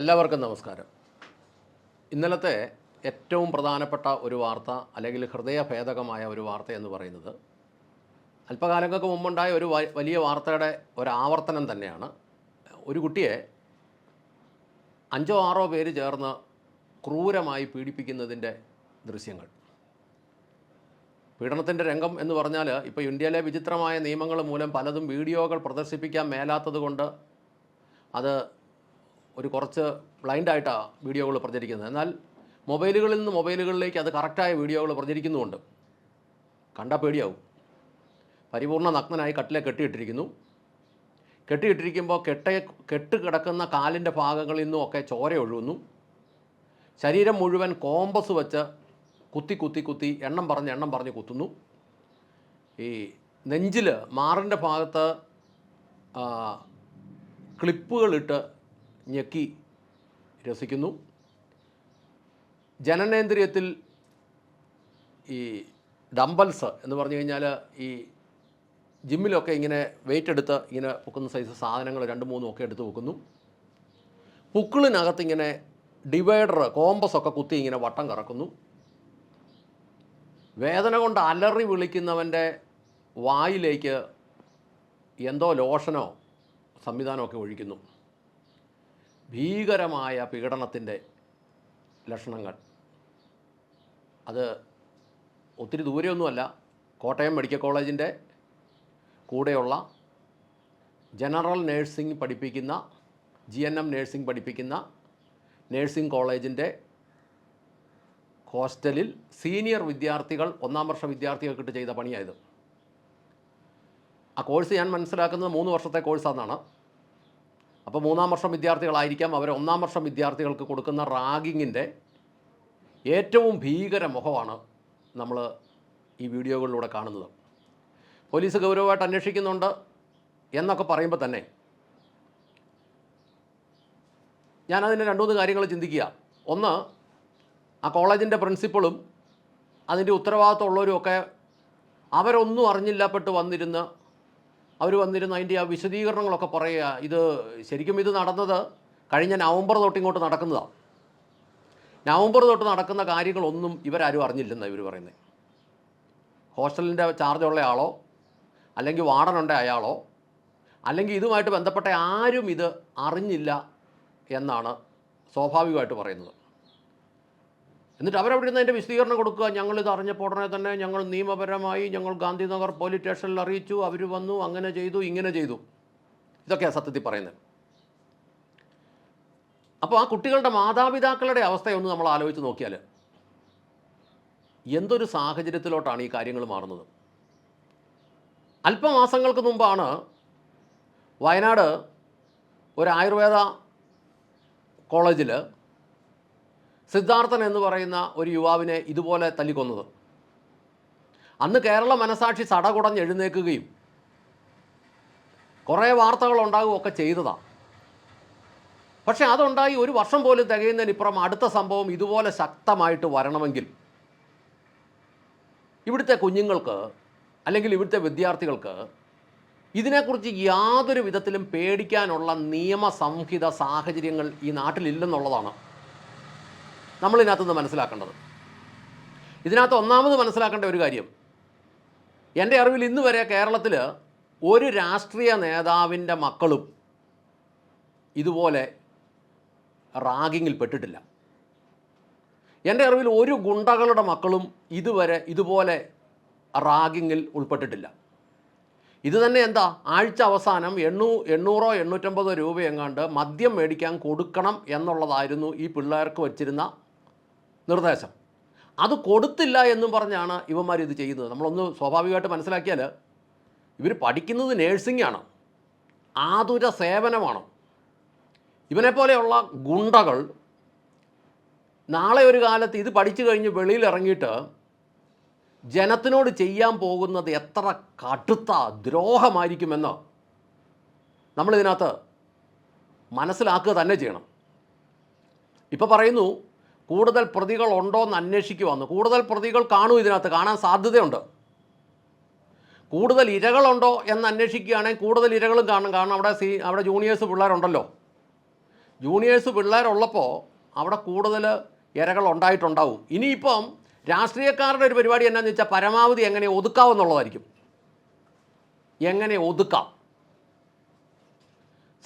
എല്ലാവർക്കും നമസ്കാരം. ഇന്നലത്തെ ഏറ്റവും പ്രധാനപ്പെട്ട ഒരു വാർത്ത അല്ലെങ്കിൽ ഹൃദയഭേദകമായ ഒരു വാർത്ത എന്ന് പറയുന്നത് അല്പകാലങ്ങൾക്ക് മുമ്പുണ്ടായ ഒരു വലിയ വാർത്തയുടെ ഒരു ആവർത്തനം തന്നെയാണ്. ഒരു കുട്ടിയെ അഞ്ചോ ആറോ പേര് ചേർന്ന് ക്രൂരമായി പീഡിപ്പിക്കുന്നതിന്റെ ദൃശ്യങ്ങൾ. പീഡനത്തിന്റെ രംഗം എന്ന് പറഞ്ഞാൽ ഇപ്പോൾ ഇന്ത്യയിലെ വിചിത്രമായ നിയമങ്ങൾ മൂലം പലതും വീഡിയോകൾ പ്രദർശിപ്പിക്കാൻ മേലാത്തത് കൊണ്ട് അത് ഒരു കുറച്ച് ബ്ലൈൻഡായിട്ടാണ് വീഡിയോകൾ പ്രചരിക്കുന്നത്. എന്നാൽ മൊബൈലുകളിൽ നിന്ന് മൊബൈലുകളിലേക്ക് അത് കറക്റ്റായ വീഡിയോകൾ പ്രചരിക്കുന്നുമുണ്ട്. കണ്ടാൽ പേടിയാവും. പരിപൂർണ നഗ്നനായി കട്ടിലെ കെട്ടിയിട്ടിരിക്കുന്നു. കെട്ടിയിട്ടിരിക്കുമ്പോൾ കെട്ട കെട്ട് കിടക്കുന്ന കാലിന്റെ ഭാഗങ്ങളിൽ നിന്നും ഒക്കെ ചോര ഒഴുകുന്നു. ശരീരം മുഴുവൻ കോമ്പസ് വെച്ച് കുത്തി കുത്തി കുത്തി എണ്ണം പറഞ്ഞ് എണ്ണം പറഞ്ഞ് കുത്തുന്നു. ഈ നെഞ്ചിൽ മാറിന്റെ ഭാഗത്ത് ക്ലിപ്പുകളിട്ട് ഞെക്കി രസിക്കുന്നു. ജനനേന്ദ്രിയത്തിൽ ഈ ഡംബൽസ് എന്ന് പറഞ്ഞു കഴിഞ്ഞാൽ ഈ ജിമ്മിലൊക്കെ ഇങ്ങനെ വെയിറ്റ് എടുത്ത് ഇങ്ങനെ പൊക്കുന്ന സൈസ് സാധനങ്ങൾ രണ്ട് മൂന്നും ഒക്കെ എടുത്ത് വെക്കുന്നു പുക്കിളിനകത്ത് ഇങ്ങനെ ഡിവൈഡർ കോമ്പസ് ഒക്കെ കുത്തി ഇങ്ങനെ വട്ടം കറക്കുന്നു. വേദന കൊണ്ട് അലറി വിളിക്കുന്നവന്റെ വായിലേക്ക് എന്തോ ലോഷനോ സംവിധാനമൊക്കെ ഒഴിക്കുന്നു. ഭീകരമായ പീഡനത്തിന്റെ ലക്ഷണങ്ങൾ അത് ഒത്തിരി ദൂരെയൊന്നുമല്ല കോട്ടയം മെഡിക്കൽ കോളേജിന്റെ കൂടെയുള്ള ജനറൽ നേഴ്സിംഗ് പഠിപ്പിക്കുന്ന ജി എൻ എം നേഴ്സിംഗ് പഠിപ്പിക്കുന്ന നേഴ്സിംഗ് കോളേജിന്റെ ഹോസ്റ്റലിൽ സീനിയർ വിദ്യാർത്ഥികൾ ഒന്നാം വർഷ വിദ്യാർത്ഥികൾക്കിട്ട് ചെയ്ത പണിയായത് ആ കോഴ്സ് ഞാൻ മനസ്സിലാക്കുന്നത് മൂന്ന് വർഷത്തെ കോഴ്സാണെന്നാണ് അപ്പോൾ മൂന്നാം വർഷം വിദ്യാർത്ഥികളായിരിക്കാം. അവർ ഒന്നാം വർഷം വിദ്യാർത്ഥികൾക്ക് കൊടുക്കുന്ന റാഗിങ്ങിന്റെ ഏറ്റവും ഭീകര മുഖമാണ് നമ്മൾ ഈ വീഡിയോകളിലൂടെ കാണുന്നത്. പോലീസ് ഗൗരവമായിട്ട് അന്വേഷിക്കുന്നുണ്ട് എന്നൊക്കെ പറയുമ്പോൾ തന്നെ ഞാനതിന്റെ രണ്ട് മൂന്ന് കാര്യങ്ങൾ ചിന്തിക്കുക. ഒന്ന് ആ കോളേജിന്റെ പ്രിൻസിപ്പളും അതിന്റെ ഉത്തരവാദിത്തമുള്ളവരും ഒക്കെ അവരൊന്നും അറിഞ്ഞില്ലപ്പെട്ട് വന്നിരുന്ന് അവർ വന്നിരുന്ന. അതിന്റെ ആ വിശദീകരണങ്ങളൊക്കെ പറയുക ഇത് ശരിക്കും ഇത് നടന്നത് കഴിഞ്ഞ നവംബർ തൊട്ട് ഇങ്ങോട്ട് നടക്കുന്നതാണ് നവംബർ തൊട്ട് നടക്കുന്ന കാര്യങ്ങളൊന്നും ഇവരാരും അറിഞ്ഞില്ലെന്ന് ഇവർ പറയുന്നത് ഹോസ്റ്റലിന്റെ ചാർജുള്ള ആളോ അല്ലെങ്കിൽ വാർഡനുണ്ട അയാളോ അല്ലെങ്കിൽ ഇതുമായിട്ട് ബന്ധപ്പെട്ട ആരും ഇത് അറിഞ്ഞില്ല എന്നാണ് സ്വാഭാവികമായിട്ട് പറയുന്നത്. എന്നിട്ട് അവരവിടെ നിന്ന് അതിന്റെ വിശദീകരണം കൊടുക്കുക. ഞങ്ങളിത് അറിഞ്ഞപ്പോൾ ഉടനെ തന്നെ ഞങ്ങൾ നിയമപരമായി ഞങ്ങൾ ഗാന്ധിനഗർ പോലീസ് സ്റ്റേഷനിൽ അറിയിച്ചു. അവർ വന്നു അങ്ങനെ ചെയ്തു ഇങ്ങനെ ചെയ്തു. ഇതൊക്കെയാണ് സത്യത്തിൽ പറയുന്നത്. അപ്പോൾ ആ കുട്ടികളുടെ മാതാപിതാക്കളുടെ അവസ്ഥയൊന്ന് നമ്മൾ ആലോചിച്ച് നോക്കിയാൽ എന്തൊരു സാഹചര്യത്തിലോട്ടാണ് ഈ കാര്യങ്ങൾ മാറുന്നത്? അല്പമാസങ്ങൾക്ക് മുമ്പാണ് വയനാട് ഒരു ആയുർവേദ കോളേജിൽ സിദ്ധാർത്ഥൻ എന്ന് പറയുന്ന ഒരു യുവാവിനെ ഇതുപോലെ തല്ലിക്കൊന്നത്. അന്ന് കേരള മനസാക്ഷി സടകുടഞ്ഞ് എഴുന്നേൽക്കുകയും കുറേ വാർത്തകൾ ഉണ്ടാകുകയൊക്കെ ചെയ്തതാണ് പക്ഷേ അതുണ്ടായി ഒരു വർഷം പോലും തികയുന്നതിനിപ്പുറം അടുത്ത സംഭവം ഇതുപോലെ ശക്തമായിട്ട് വരണമെങ്കിൽ ഇവിടുത്തെ കുഞ്ഞുങ്ങൾക്ക് അല്ലെങ്കിൽ ഇവിടുത്തെ വിദ്യാർത്ഥികൾക്ക് ഇതിനെക്കുറിച്ച് യാതൊരു വിധത്തിലും പേടിക്കാനുള്ള നിയമസംഹിത സാഹചര്യങ്ങൾ ഈ നാട്ടിലില്ലെന്നുള്ളതാണ്. നമ്മളിതിനകത്ത് നിന്ന് മനസ്സിലാക്കേണ്ടത്. ഇതിനകത്ത് ഒന്നാമത് മനസ്സിലാക്കേണ്ട ഒരു കാര്യം. എന്റെ അറിവിൽ ഇന്ന് വരെ കേരളത്തിൽ ഒരു രാഷ്ട്രീയ നേതാവിന്റെ മക്കളും ഇതുപോലെ റാഗിങ്ങിൽ പെട്ടിട്ടില്ല. എന്റെ അറിവിൽ ഒരു ഗുണ്ടകളുടെ മക്കളും ഇതുവരെ ഇതുപോലെ റാഗിങ്ങിൽ ഉൾപ്പെട്ടിട്ടില്ല. ഇത് തന്നെ എന്താ? ആഴ്ച അവസാനം എണ്ണൂ എണ്ണൂറോ എണ്ണൂറ്റമ്പതോ രൂപയെങ്ങാണ്ട് മദ്യം മേടിക്കാൻ കൊടുക്കണം എന്നുള്ളതായിരുന്നു ഈ പിള്ളേർക്ക് വച്ചിരുന്ന നിർദ്ദേശം. അത് കൊടുത്തില്ല എന്നും പറഞ്ഞാണ് ഇവന്മാർ ഇത് ചെയ്യുന്നത്. നമ്മളൊന്ന് സ്വാഭാവികമായിട്ട് മനസ്സിലാക്കിയാൽ ഇവർ പഠിക്കുന്നത് നേഴ്സിംഗ് ആണ്. ആതുര സേവനമാണ്. ഇവനെപ്പോലെയുള്ള ഗുണ്ടകൾ നാളെ ഒരു കാലത്ത് ഇത് പഠിച്ചു കഴിഞ്ഞ് വെളിയിൽ ഇറങ്ങിയിട്ട് ജനത്തിനോട് ചെയ്യാൻ പോകുന്നത് എത്ര കടുത്ത ദ്രോഹമായിരിക്കുമെന്ന് നമ്മളിതിനകത്ത് മനസ്സിലാക്കുക തന്നെ ചെയ്യണം. ഇപ്പോൾ പറയുന്നു കൂടുതൽ പ്രതികൾ ഉണ്ടോ എന്ന് അന്വേഷിക്കുവാന്ന് കൂടുതൽ പ്രതികൾ കാണൂ ഇതിനകത്ത്. കാണാൻ സാധ്യതയുണ്ട്. കൂടുതൽ ഇരകളുണ്ടോ എന്ന് അന്വേഷിക്കുകയാണെങ്കിൽ കൂടുതൽ ഇരകളും കാണും. കാരണം അവിടെ സീ അവിടെ ജൂനിയേഴ്സ് പിള്ളേരുണ്ടല്ലോ. ജൂനിയേഴ്സ് പിള്ളേരുള്ളപ്പോൾ അവിടെ കൂടുതൽ ഇരകൾ ഉണ്ടായിട്ടുണ്ടാവും. ഇനിയിപ്പം രാഷ്ട്രീയക്കാരുടെ ഒരു പരിപാടി എന്നാന്ന് വെച്ചാൽ പരമാവധി എങ്ങനെ ഒതുക്കാം എന്നുള്ളതായിരിക്കും. എങ്ങനെ ഒതുക്കാം.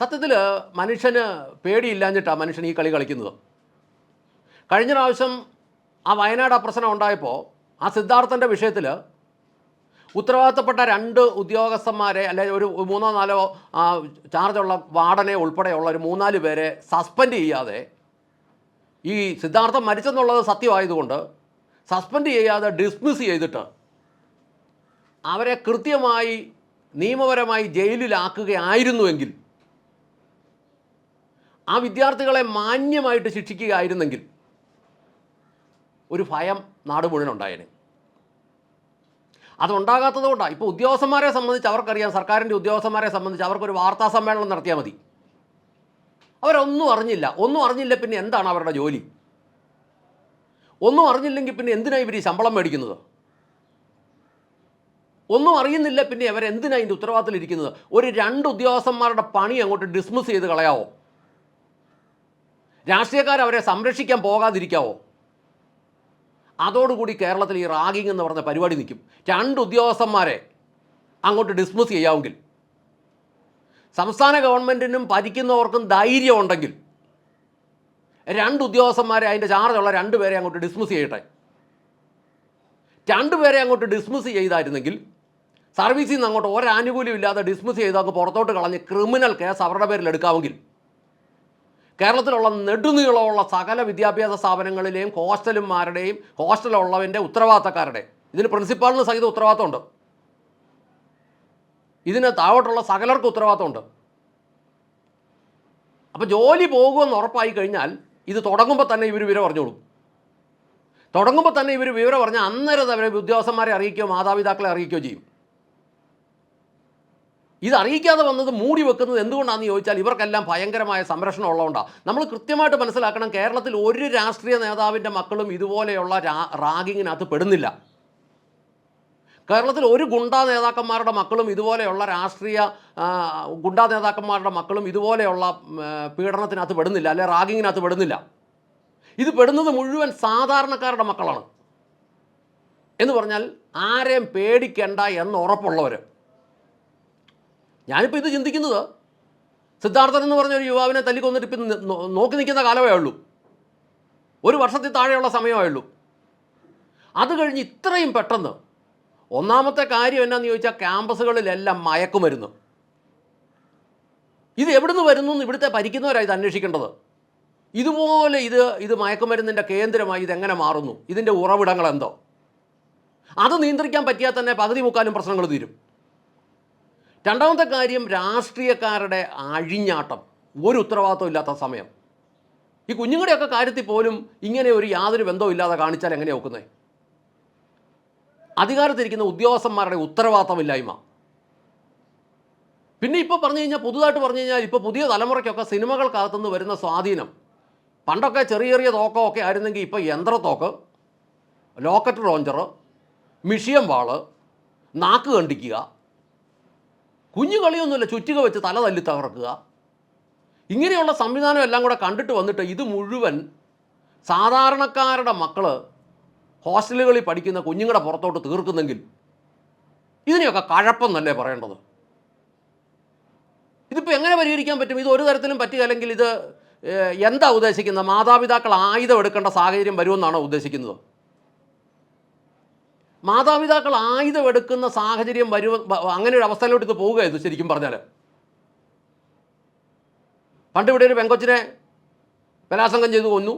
സത്യത്തിൽ മനുഷ്യന് പേടിയില്ലാഞ്ഞിട്ടാണ് മനുഷ്യൻ ഈ കളി കളിക്കുന്നത്. കഴിഞ്ഞ പ്രാവശ്യം ആ വയനാട് ആ പ്രശ്നം ഉണ്ടായപ്പോൾ ആ സിദ്ധാർത്ഥന്റെ വിഷയത്തിൽ ഉത്തരവാദിത്തപ്പെട്ട രണ്ട് ഉദ്യോഗസ്ഥന്മാരെ അല്ലെ ഒരു മൂന്നോ നാലോ ചാർജുള്ള വാർഡനെ ഉൾപ്പെടെയുള്ള ഒരു മൂന്നാൽ പേരെ സസ്പെൻഡ് ചെയ്യാതെ ഈ സിദ്ധാർത്ഥം മരിച്ചെന്നുള്ളത് സത്യമായതുകൊണ്ട് സസ്പെൻഡ് ചെയ്യാതെ ഡിസ്മിസ് ചെയ്തിട്ട് അവരെ കൃത്യമായി നിയമപരമായി ജയിലിലാക്കുകയായിരുന്നുവെങ്കിൽ ആ വിദ്യാർത്ഥികളെ മാന്യമായിട്ട് ശിക്ഷിക്കുകയായിരുന്നെങ്കിൽ ഒരു ഭയം നാട് മുഴുവൻ ഉണ്ടായേനെ അതുണ്ടാകാത്തത് കൊണ്ടാണ് ഇപ്പോൾ ഉദ്യോഗസ്ഥന്മാരെ സംബന്ധിച്ച് അവർക്കറിയാം സർക്കാരിന്റെ ഉദ്യോഗസ്ഥന്മാരെ സംബന്ധിച്ച് അവർക്കൊരു വാർത്താ സമ്മേളനം നടത്തിയാൽ മതി. അവരൊന്നും അറിഞ്ഞില്ല. ഒന്നും അറിഞ്ഞില്ല പിന്നെ എന്താണ് അവരുടെ ജോലി? ഒന്നും അറിഞ്ഞില്ലെങ്കിൽ പിന്നെ എന്തിനാണ് ഇവർ ഈ ശമ്പളം മേടിക്കുന്നത്? ഒന്നും അറിയുന്നില്ല പിന്നെ അവരെന്തിനാണ് ഇതിന്റെ ഉത്തരവാദിത്തത്തിലിരിക്കുന്നത് ഒരു രണ്ട് ഉദ്യോഗസ്ഥന്മാരുടെ പണി അങ്ങോട്ട് ഡിസ്മിസ് ചെയ്ത് കളയാവോ? രാഷ്ട്രീയക്കാർ അവരെ സംരക്ഷിക്കാൻ പോകാതിരിക്കാവോ? അതോടുകൂടി കേരളത്തിൽ ഈ റാഗിങ് എന്ന് പറഞ്ഞ പരിപാടി നിൽക്കും. രണ്ട് ഉദ്യോഗസ്ഥന്മാരെ അങ്ങോട്ട് ഡിസ്മിസ് ചെയ്യാമെങ്കിൽ സംസ്ഥാന ഗവൺമെന്റിനും ഭരിക്കുന്നവർക്കും ധൈര്യം ഉണ്ടെങ്കിൽ രണ്ട് ഉദ്യോഗസ്ഥന്മാരെ അതിന്റെ ചാർജുള്ള രണ്ട് പേരെ അങ്ങോട്ട് ഡിസ്മിസ് ചെയ്യട്ടെ. രണ്ടുപേരെ അങ്ങോട്ട് ഡിസ്മിസ് ചെയ്തായിരുന്നെങ്കിൽ സർവീസിൽ നിന്ന് അങ്ങോട്ട് ഒരാനുകൂല്യം ഇല്ലാതെ ഡിസ്മിസ് ചെയ്ത് അങ്ങ് പുറത്തോട്ട് കളഞ്ഞ് ക്രിമിനൽ കേസ് അവരുടെ പേരിൽ എടുക്കാമെങ്കിൽ കേരളത്തിലുള്ള നെടുനീളമുള്ള സകല വിദ്യാഭ്യാസ സ്ഥാപനങ്ങളിലെയും ഹോസ്റ്റലുമാരുടെയും ഹോസ്റ്റലുള്ളവന്റെ ഉത്തരവാദിത്തക്കാരുടെ ഇതിന് പ്രിൻസിപ്പാളിന് സഹിതം ഉത്തരവാദിത്തമുണ്ട്. ഇതിന് താഴോട്ടുള്ള സകലർക്ക് ഉത്തരവാദിത്തമുണ്ട്. അപ്പോൾ ജോലി പോകുമെന്ന് ഉറപ്പായി കഴിഞ്ഞാൽ ഇത് തുടങ്ങുമ്പോൾ തന്നെ ഇവർ വിവരം പറഞ്ഞോളും തുടങ്ങുമ്പോൾ തന്നെ ഇവർ വിവരം പറഞ്ഞാൽ അന്നേരം അവരെ ഉദ്യോഗസ്ഥന്മാരെ അറിയിക്കുകയോ മാതാപിതാക്കളെ അറിയിക്കുകയോ ചെയ്യും. ഇത് അറിയിക്കാതെ വന്നത് മൂടി വെക്കുന്നത് എന്തുകൊണ്ടാണെന്ന് ചോദിച്ചാൽ ഇവർക്കെല്ലാം ഭയങ്കരമായ സംരക്ഷണം ഉള്ളതുകൊണ്ടാണ് നമ്മൾ കൃത്യമായിട്ട് മനസ്സിലാക്കണം കേരളത്തിൽ ഒരു രാഷ്ട്രീയ നേതാവിന്റെ മക്കളും ഇതുപോലെയുള്ള റാഗിങ്ങിനകത്ത് പെടുന്നില്ല. കേരളത്തിൽ ഒരു ഗുണ്ടാ നേതാക്കന്മാരുടെ മക്കളും ഇതുപോലെയുള്ള രാഷ്ട്രീയ ഗുണ്ടാ നേതാക്കന്മാരുടെ മക്കളും ഇതുപോലെയുള്ള പീഡനത്തിനകത്ത് പെടുന്നില്ല അല്ലെ റാഗിങ്ങിനകത്ത് പെടുന്നില്ല. ഇത് പെടുന്നത് മുഴുവൻ സാധാരണക്കാരുടെ മക്കളാണ്. എന്ന് പറഞ്ഞാൽ ആരെയും പേടിക്കണ്ട എന്ന് ഉറപ്പുള്ളവർ ഞാനിപ്പോൾ ഇത് ചിന്തിക്കുന്നത് സിദ്ധാർത്ഥൻ എന്ന് പറഞ്ഞ ഒരു യുവാവിനെ തല്ലിക്കൊന്നിട്ട് ഇപ്പം നോക്കി നിൽക്കുന്ന കാലമേ ഉള്ളൂ. ഒരു വർഷത്തിൽ താഴെയുള്ള സമയമേ ഉള്ളൂ. അത് കഴിഞ്ഞ് ഇത്രയും പെട്ടെന്ന് ഒന്നാമത്തെ കാര്യം എന്നാന്ന് ചോദിച്ചാൽ ക്യാമ്പസുകളിലെല്ലാം മയക്കുമരുന്ന്. ഇത് എവിടുന്ന് വരുന്നു എന്ന് ഇവിടുത്തെ ഭരിക്കുന്നവരാണ് ഇത് അന്വേഷിക്കേണ്ടത്? ഇതുപോലെ ഇത് ഇത് മയക്കുമരുന്നിന്റെ കേന്ദ്രമായി ഇതെങ്ങനെ മാറുന്നു? ഇതിന്റെ ഉറവിടങ്ങൾ എന്തോ അത് നിയന്ത്രിക്കാൻ പറ്റിയാൽ തന്നെ പകുതി മുക്കാലും പ്രശ്നങ്ങൾ തീരും. രണ്ടാമത്തെ കാര്യം രാഷ്ട്രീയക്കാരുടെ അഴിഞ്ഞാട്ടം. ഒരു ഉത്തരവാദിത്വം ഇല്ലാത്ത സമയം. ഈ കുഞ്ഞുങ്ങളുടെയൊക്കെ കാര്യത്തിൽ പോലും ഇങ്ങനെ ഒരു യാതൊരു ബന്ധവും ഇല്ലാതെ കാണിച്ചാൽ എങ്ങനെയാണ് ഒക്കുന്നത് അധികാരത്തിരിക്കുന്ന ഉദ്യോഗസ്ഥന്മാരുടെ ഉത്തരവാദിത്തമില്ലായ്മ പിന്നെ ഇപ്പോൾ പറഞ്ഞു കഴിഞ്ഞാൽ പുതുതായിട്ട് പറഞ്ഞു കഴിഞ്ഞാൽ ഇപ്പോൾ പുതിയ തലമുറയ്ക്കൊക്കെ സിനിമകൾക്കകത്തുനിന്ന് വരുന്ന സ്വാധീനം. പണ്ടൊക്കെ ചെറിയ ചെറിയ തോക്കോ ഒക്കെ ആയിരുന്നെങ്കിൽ ഇപ്പോൾ യന്ത്രത്തോക്ക് ലോക്കറ്റ് ലോഞ്ചർ മിഷിയം വാൾ നാക്ക് കണ്ടിക്കുക കുഞ്ഞു കളിയൊന്നുമില്ല ചുറ്റിക വെച്ച് തല തല്ലി തകർക്കുക. ഇങ്ങനെയുള്ള സംവിധാനം എല്ലാം കൂടെ കണ്ടിട്ട് വന്നിട്ട് ഇത് മുഴുവൻ സാധാരണക്കാരുടെ മക്കൾ ഹോസ്റ്റലുകളിൽ പഠിക്കുന്ന കുഞ്ഞുങ്ങളുടെ പുറത്തോട്ട് തീർക്കുന്നെങ്കിൽ ഇതിനെയൊക്കെ കഴപ്പെന്നല്ലേ പറയേണ്ടത്. ഇതിപ്പോൾ എങ്ങനെ പരിഹരിക്കാൻ പറ്റും? ഇത് ഒരു തരത്തിലും പറ്റുകയല്ലെങ്കിൽ ഇത് എന്താ ഉദ്ദേശിക്കുന്നത്? മാതാപിതാക്കൾ ആയുധം എടുക്കേണ്ട സാഹചര്യം വരുമെന്നാണോ ഉദ്ദേശിക്കുന്നത്? മാതാപിതാക്കൾ ആയുധം എടുക്കുന്ന സാഹചര്യം വരും അങ്ങനെ ഒരു അവസ്ഥയിലോട്ട് ഇത് പോവുകയായിരുന്നു ശരിക്കും പറഞ്ഞാൽ പണ്ട് ഇവിടെ ഒരു പെങ്കൊച്ചിനെ ബലാസംഗം ചെയ്തു കൊന്നു.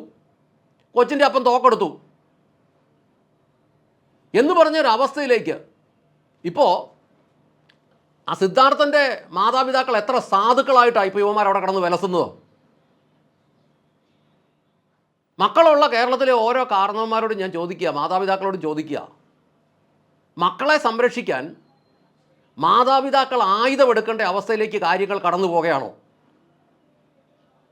കൊച്ചിന്റെ അപ്പം തോക്കെടുത്തു. എന്ന് പറഞ്ഞൊരവസ്ഥയിലേക്ക് ഇപ്പോൾ ആ സിദ്ധാർത്ഥന്റെ മാതാപിതാക്കൾ എത്ര സാധുക്കളായിട്ടാണ് ഇപ്പോൾ യുവമാർ അവിടെ കടന്ന് വിലസുന്നതോ? മക്കളുള്ള കേരളത്തിലെ ഓരോ കാരണവന്മാരോടും ഞാൻ ചോദിക്കുക മാതാപിതാക്കളോടും ചോദിക്കുക. മക്കളെ സംരക്ഷിക്കാൻ മാതാപിതാക്കൾ ആയുധമെടുക്കേണ്ട അവസ്ഥയിലേക്ക് കാര്യങ്ങൾ കടന്നു പോകുകയാണോ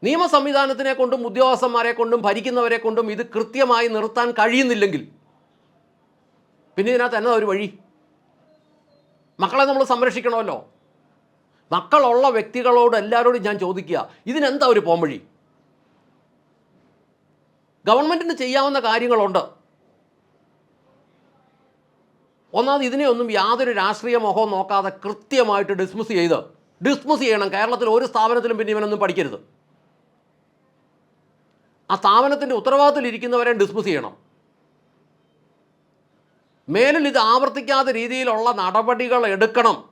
നിയമ സംവിധാനത്തിനെ കൊണ്ടും ഉദ്യോഗസ്ഥന്മാരെ കൊണ്ടും ഭരിക്കുന്നവരെ കൊണ്ടും ഇത് കൃത്യമായി നിർത്താൻ കഴിയുന്നില്ലെങ്കിൽ പിന്നെ ഇതിനകത്ത് എന്നാ ഒരു വഴി? മക്കളെ നമ്മൾ സംരക്ഷിക്കണമല്ലോ. മക്കളുള്ള വ്യക്തികളോട് എല്ലാവരോടും ഞാൻ ചോദിക്കുക ഇതിനെന്താ ഒരു പോംവഴി? ഗവൺമെന്റിന് ചെയ്യാവുന്ന കാര്യങ്ങളുണ്ട്. ഒന്നാമത് ഇതിനെയൊന്നും യാതൊരു രാഷ്ട്രീയ മോഹവും നോക്കാതെ കൃത്യമായിട്ട് ഡിസ്മിസ് ചെയ്ത് ഡിസ്മിസ് ചെയ്യണം. കേരളത്തിൽ ഒരു സ്ഥാപനത്തിലും പിന്നെ ഇവനൊന്നും പഠിക്കരുത്. ആ സ്ഥാപനത്തിന്റെ ഉത്തരവാദിത്തത്തിലിരിക്കുന്നവരെ ഡിസ്മിസ് ചെയ്യണം. മേലിൽ ഇത് ആവർത്തിക്കാത്ത രീതിയിലുള്ള നടപടികൾ എടുക്കണം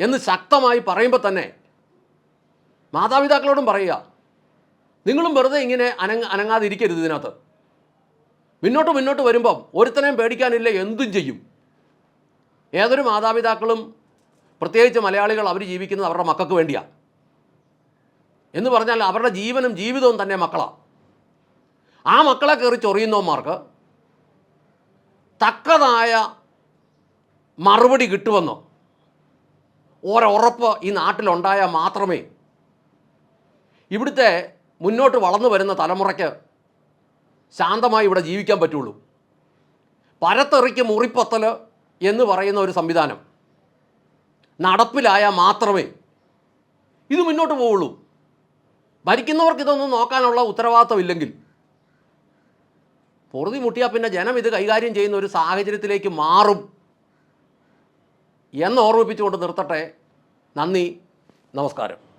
എന്ന് ശക്തമായി പറയുമ്പോൾ തന്നെ മാതാപിതാക്കളോടും പറയുക. നിങ്ങളും വെറുതെ ഇങ്ങനെ അനങ്ങ അനങ്ങാതിരിക്കരുത് ഇതിനകത്ത്. മുന്നോട്ട് മുന്നോട്ട് വരുമ്പം ഒരുത്തനെയും പേടിക്കാനില്ല എന്തും ചെയ്യും. ഏതൊരു മാതാപിതാക്കളും പ്രത്യേകിച്ച് മലയാളികൾ അവർ ജീവിക്കുന്നത് അവരുടെ മക്കൾക്ക് വേണ്ടിയാണ് എന്ന് പറഞ്ഞാൽ അവരുടെ ജീവനും ജീവിതവും തന്നെ മക്കളാണ് ആ മക്കളെ കയറി ചൊറിയുന്നവന്മാർക്ക് തക്കതായ മറുപടി കിട്ടുമെന്നോ? ഒരുറപ്പ് ഈ നാട്ടിലുണ്ടായാൽ മാത്രമേ ഇവിടുത്തെ മുന്നോട്ട് വളർന്നു വരുന്ന തലമുറയ്ക്ക് ശാന്തമായി ഇവിടെ ജീവിക്കാൻ പറ്റുള്ളൂ. പരത്തെറിക്ക് മുറിപ്പത്തൽ എന്ന് പറയുന്ന ഒരു സംവിധാനം നടപ്പിലായാൽ മാത്രമേ ഇത് മുന്നോട്ട് പോവുള്ളൂ. ഭരിക്കുന്നവർക്ക് ഇതൊന്നും നോക്കാനുള്ള ഉത്തരവാദിത്തമില്ലെങ്കിൽ പൊറുതി മുട്ടിയാൽ പിന്നെ ജനം ഇത് കൈകാര്യം ചെയ്യുന്ന ഒരു സാഹചര്യത്തിലേക്ക് മാറും എന്ന് ഓർമ്മിപ്പിച്ചുകൊണ്ട് നിർത്തട്ടെ. നന്ദി. നമസ്കാരം.